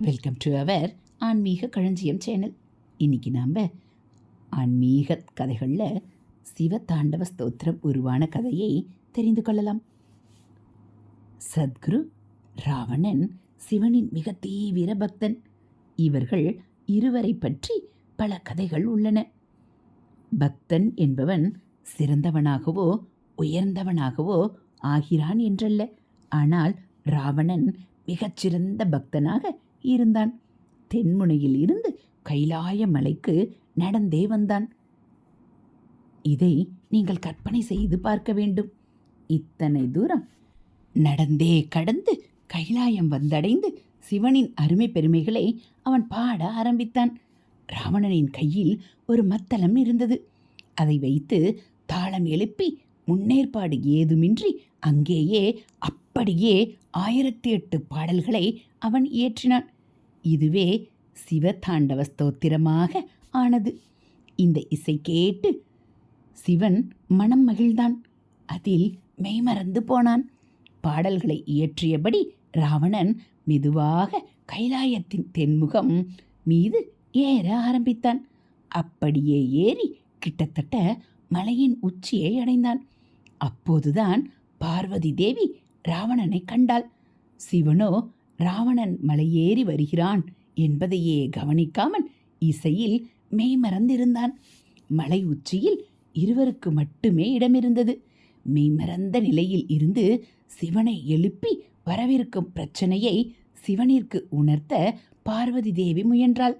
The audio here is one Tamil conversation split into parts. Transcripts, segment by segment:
வெல்கம் டு அவர் ஆன்மீக களஞ்சியம் சேனல் இன்னைக்கு நாம் ஆன்மீக கதைகளில் சிவதாண்டவ ஸ்தோத்திரம் உருவான கதையை தெரிந்து கொள்ளலாம். சத்குரு ராவணன் சிவனின் மிக தீவிர பக்தன். இவர்கள் இருவரை பற்றி பல கதைகள் உள்ளன. பக்தன் என்பவன் சிறந்தவனாகவோ உயர்ந்தவனாகவோ ஆகிறான் என்றல்ல. ஆனால் ராவணன் மிகச்சிறந்த பக்தனாக இருந்தான். தென்முனையில் இருந்து கைலாய மலைக்கு நடந்தே வந்தான். இதை நீங்கள் கற்பனை செய்து பார்க்க வேண்டும். இத்தனை தூரம் நடந்தே கடந்து கைலாயம் வந்தடைந்து சிவனின் அருமை பெருமைகளை அவன் பாட ஆரம்பித்தான். ராவணனின் கையில் ஒரு மத்தளம் இருந்தது. அதை வைத்து தாளம் எழுப்பி முன்னேற்பாடு ஏதுமின்றி அங்கேயே அப்படியே ஆயிரத்தி எட்டு பாடல்களை அவன் இயற்றினான். இதுவே சிவதாண்டவ ஸ்தோத்திரமாக ஆனது. இந்த இசை கேட்டு சிவன் மனம் மகிழ்ந்தான். அதில் மெய்மறந்து போனான். பாடல்களை இயற்றியபடி ராவணன் மெதுவாக கைலாயத்தின் தென்முகம் மீது ஏற ஆரம்பித்தான். அப்படியே ஏறி கிட்டத்தட்ட மலையின் உச்சியை அடைந்தான். அப்போதுதான் பார்வதி தேவி ராவணனை கண்டாள். சிவனோ ராவணன் மலையேறி வருகிறான் என்பதையே கவனிக்காமல் இசையில் மெய்மறந்திருந்தான் மலை உச்சியில் இருவருக்கு மட்டுமே இடமிருந்தது. மெய்மறந்த நிலையில் இருந்து சிவனை எழுப்பி வரவிருக்கும் பிரச்சனையை சிவனிற்கு உணர்த்த பார்வதி தேவி முயன்றாள்.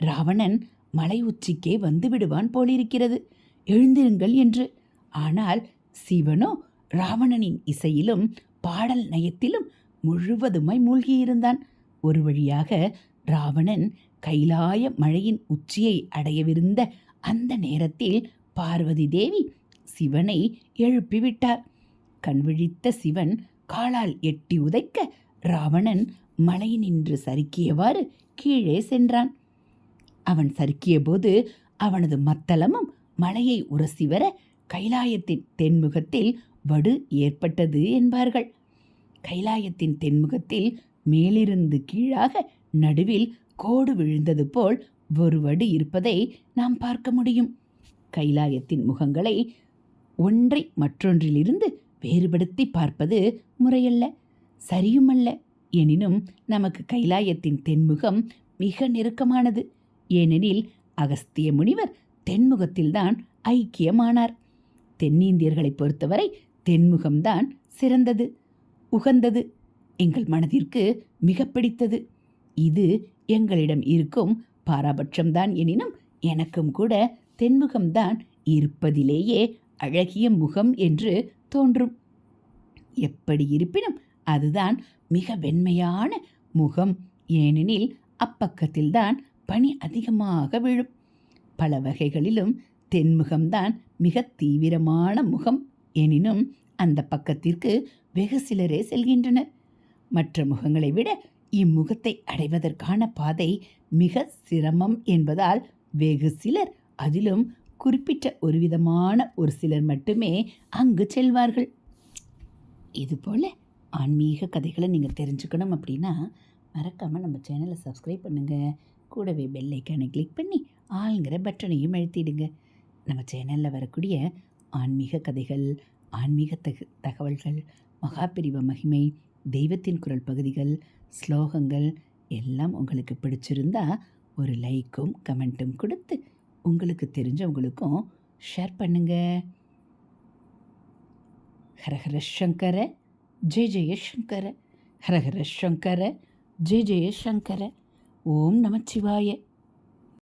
ராவணன் மலை உச்சிக்கே வந்து விடுவான் போலிருக்கிறது. எழுந்திருங்கள் என்று. ஆனால் சிவனோ ராவணனின் இசையிலும் பாடல் நயத்திலும் முழுவதுமாய் மூழ்கியிருந்தான். ஒரு வழியாக ராவணன் கைலாய மழையின் உச்சியை அடையவிருந்த அந்த நேரத்தில் பார்வதி தேவி சிவனை எழுப்பிவிட்டார். கண்விழித்த சிவன் காலால் எட்டி உதைக்க ராவணன் மலை நின்று சறுக்கியவாறு கீழே சென்றான். அவன் சறுக்கியபோது அவனது மத்தளமும் மலையை உரசி வர கைலாயத்தின் தென்முகத்தில் வடு ஏற்பட்டது என்பார்கள். கைலாயத்தின் தென்முகத்தில் மேலிருந்து கீழாக நடுவில் கோடு விழுந்தது போல் ஒரு வடி இருப்பதை நாம் பார்க்க முடியும். கைலாயத்தின் முகங்களை ஒன்றை மற்றொன்றிலிருந்து வேறுபடுத்தி பார்ப்பது முறையல்ல சரியுமல்ல. எனினும் நமக்கு கைலாயத்தின் தென்முகம் மிக நெருக்கமானது. ஏனெனில் அகஸ்திய முனிவர் தென்முகத்தில்தான் ஐக்கியமானார். தென்னிந்தியர்களை பொறுத்தவரை தென்முகம்தான் சிறந்தது. உகந்தது. எங்கள் மனதிற்கு மிக பிடித்தது. இது எங்களிடம் இருக்கும் பாராபட்சம்தான் எனினும் எனக்கும் கூட தென்முகம்தான் இருப்பதிலேயே அழகிய முகம் என்று தோன்றும். எப்படி இருப்பினும் அதுதான் மிக வெண்மையான முகம். ஏனெனில் அப்பக்கத்தில்தான் பனி அதிகமாக விழும். பல வகைகளிலும் தென்முகம்தான் மிக தீவிரமான முகம். எனினும் அந்த பக்கத்திற்கு வெகு சிலரே செல்கின்றனர். மற்ற முகங்களை விட இம்முகத்தை அடைவதற்கான பாதை மிக சிரமம் என்பதால் வெகு சிலர் அதிலும் குறிப்பிட்ட ஒரு விதமான ஒரு சிலர் மட்டுமே அங்கு செல்வார்கள். இதுபோல் ஆன்மீக கதைகளை நீங்கள் தெரிஞ்சுக்கணும் அப்படின்னா மறக்காமல் நம்ம சேனலை சப்ஸ்கிரைப் பண்ணுங்கள் கூடவே பெல் ஐக்கானை கிளிக் பண்ணி ஆளுங்கிற பட்டனையும் அழுத்திடுங்க. நம்ம சேனலில் வரக்கூடிய ஆன்மீக கதைகள் ஆன்மீக தக தகவல்கள் மகாபிரிவ மகிமை தெய்வத்தின் குரல் பகுதிகள் ஸ்லோகங்கள் எல்லாம் உங்களுக்கு பிடிச்சிருந்தா ஒரு லைக்கும் கமெண்ட்டும் கொடுத்து உங்களுக்கு தெரிஞ்சவங்களுக்கும் ஷேர் பண்ணுங்க. ஹரஹர சங்கர ஜெய ஜெய சங்கர ஹரஹர சங்கர ஜெய ஜெய சங்கர ஓம் நமச்சிவாய.